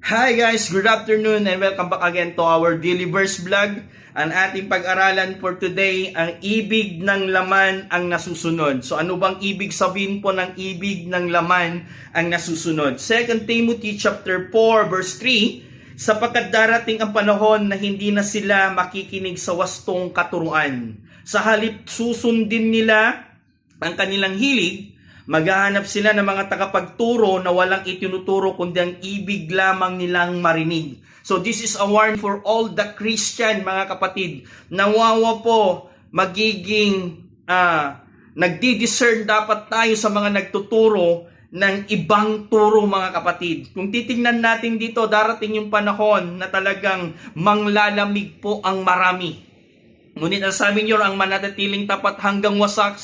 Hi guys, good afternoon and welcome back again to our Daily Verse Vlog. Ang ating pag-aralan for today, ang ibig ng laman ang nasusunod. So ano bang ibig sabihin po ng ibig ng laman ang nasusunod? 2 Timothy chapter 4 verse 3, sapagkat darating ang panahon na hindi na sila makikinig sa wastong katuruan. Sa halip susundin nila ang kanilang hilig, maghahanap sila ng mga tagapagturo na walang itinuturo kundi ang ibig lamang nilang marinig. So this is a warning for all the Christian mga kapatid. Nawawa po magiging ah, nagdi-discern dapat tayo sa mga nagtuturo ng ibang turo mga kapatid. Kung titingnan natin dito, darating yung panahon na talagang manglalamig po ang marami. Ngunit ang sabi niyo, ang manatatiling tapat hanggang wasak,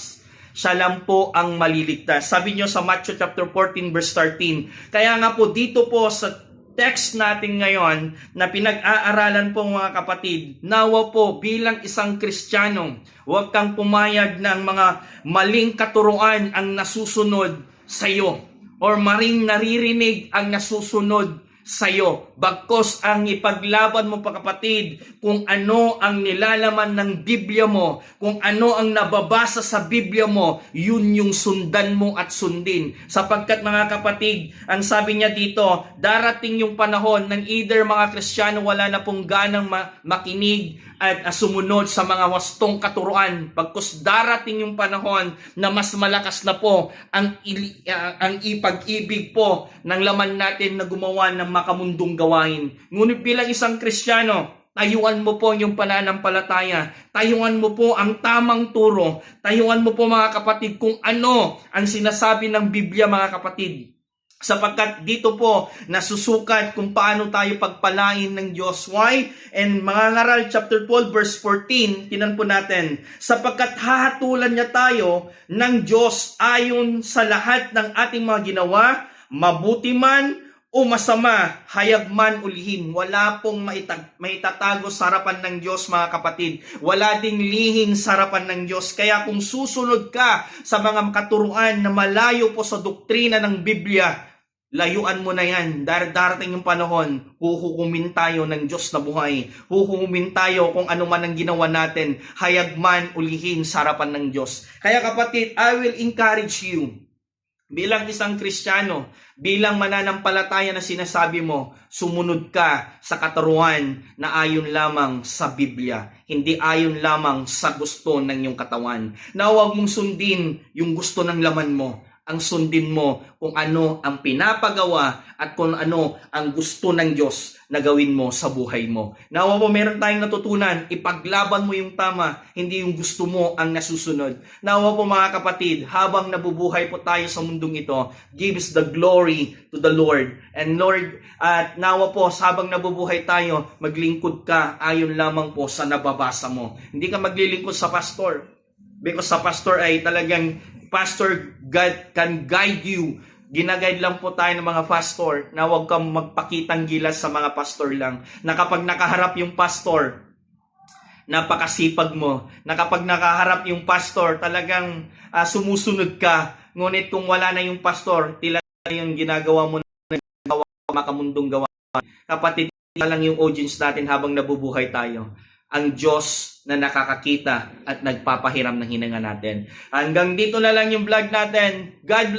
siya lang po ang maliligtas. Sabi niyo sa Matthew chapter 14 verse 13. Kaya nga po dito po sa text natin ngayon na pinag-aaralan po mga kapatid, nawa po bilang isang Kristiyano, huwag kang pumayag ng mga maling katuruan ang nasusunod sa iyo or maring naririnig ang nasusunod sa iyo. Bagkos ang ipaglaban mo pa kapatid kung ano ang nilalaman ng Biblia mo, kung ano ang nababasa sa Biblia mo, yun yung sundan mo at sundin. Sapagkat mga kapatid, ang sabi niya dito, darating yung panahon ng either mga Kristiyano wala na pong ganang ma- makinig at uh, sumunod sa mga wastong katuruan. Bagkos darating yung panahon na mas malakas na po ang, ili- uh, ang ipag-ibig po ng laman natin na gumawa ng makamundong gawain. Ngunit bilang isang Kristiyano, tayuan mo po yung pananampalataya. Tayuan mo po ang tamang turo. Tayuan mo po mga kapatid kung ano ang sinasabi ng Biblia mga kapatid. Sapagkat dito po nasusukat kung paano tayo pagpalain ng Diyos. Why? And mga ngaral chapter 12 verse 14, tinan po natin. Sapagkat hahatulan niya tayo ng Diyos ayon sa lahat ng ating mga ginawa, mabuti man o masama, hayag man ulihin. Wala pong maitag, maitatago sa harapan ng Diyos mga kapatid. Wala ding lihing sa harapan ng Diyos. Kaya kung susunod ka sa mga katuruan na malayo po sa doktrina ng Biblia, layuan mo na yan. Dar darating yung panahon, huhukumin tayo ng Diyos na buhay. Huhukumin tayo kung ano man ang ginawa natin. Hayag man ulihin sa harapan ng Diyos. Kaya kapatid, I will encourage you bilang isang Kristiyano, bilang mananampalataya na sinasabi mo, sumunod ka sa katuruan na ayon lamang sa Biblia, hindi ayon lamang sa gusto ng iyong katawan. Na huwag mong sundin yung gusto ng laman mo, ang sundin mo kung ano ang pinapagawa at kung ano ang gusto ng Diyos na gawin mo sa buhay mo. Nawa po meron tayong natutunan, ipaglaban mo yung tama, hindi yung gusto mo ang nasusunod. Nawa po mga kapatid, habang nabubuhay po tayo sa mundong ito, gives the glory to the Lord. And Lord, at nawa po, habang nabubuhay tayo, maglingkod ka ayon lamang po sa nababasa mo. Hindi ka maglilingkod sa pastor. Because sa pastor ay talagang pastor God can guide you. Ginaguide lang po tayo ng mga pastor na huwag kang magpakitang gilas sa mga pastor lang. Na kapag nakaharap yung pastor, napakasipag mo. Na kapag nakaharap yung pastor, talagang ah, sumusunod ka. Ngunit kung wala na yung pastor, tila yung ginagawa mo na gawa, makamundong gawa. Kapatid, lang yung audience natin habang nabubuhay tayo ang Diyos na nakakakita at nagpapahiram ng hininga natin. Hanggang dito na lang yung vlog natin. God bless.